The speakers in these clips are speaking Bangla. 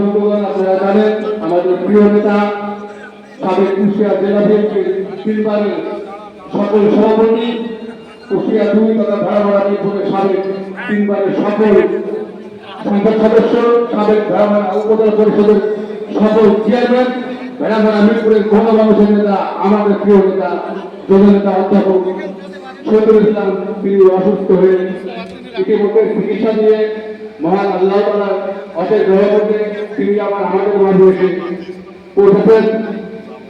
আপনারা জানেন, আমাদের প্রিয় নেতা সাবেক কুষ্টিয়া জেলা বিএনপির তিনবারের সকল সভাপতি, কুষ্টিয়া দুই তথা ভাড়াভাড়া নির্ভরের সাবেক তিনবারের সকল সংসদ সদস্য, সাবেক ভেড়ামারা উপজেলা পরিষদের সকল চেয়ারম্যান ভেড়ামারা মিরপুরের গণ মানুষের নেতা, আমাদের প্রিয় নেতা জননেতা অধ্যাপক শহীদুল ইসলাম, তিনি অসুস্থ হয়ে ইতিমধ্যে চিকিৎসা দিয়ে মহান আল্লাহ তালার অশেষ গ্রহ করতে তিনি আবার আমাদের মাঝে এসে পৌঁছেছেন।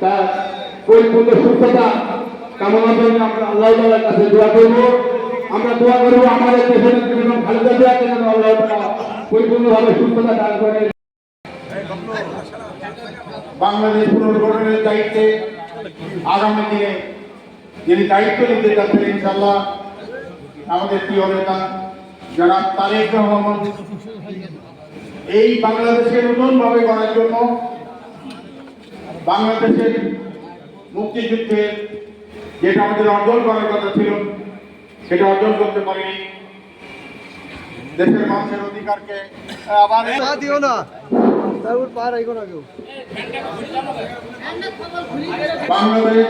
তার পরিপূর্ণ সুস্থতা কামনার জন্য আমরা আল্লাহ তালার কাছে দোয়া করব। আমরা দোয়া করব আমাদের দেশের জন্য ভালো যাতে যেন আল্লাহ তালা পরিপূর্ণভাবে সুস্থতা দান করে। বাংলাদেশ পুনর্গঠনের দায়িত্বে আগামী দিনে যিনি দায়িত্ব নিতে যাচ্ছেন ইনশাল্লাহ আমাদের প্রিয় নেতা জনাব তারেক রহমান এই বাংলাদেশকে নতুনভাবে গড়ার জন্য বাংলাদেশের মুক্তিযুদ্ধে যেটা আমাদের অর্জন করার কথা ছিল সেটা অর্জন করতে পারিনি। দেশের মানুষের অধিকারকে আবার দিও তারপর না কেউ। বাংলাদেশ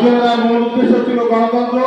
স্বাধীনতার মূল উদ্দেশ্য ছিল গণতন্ত্র।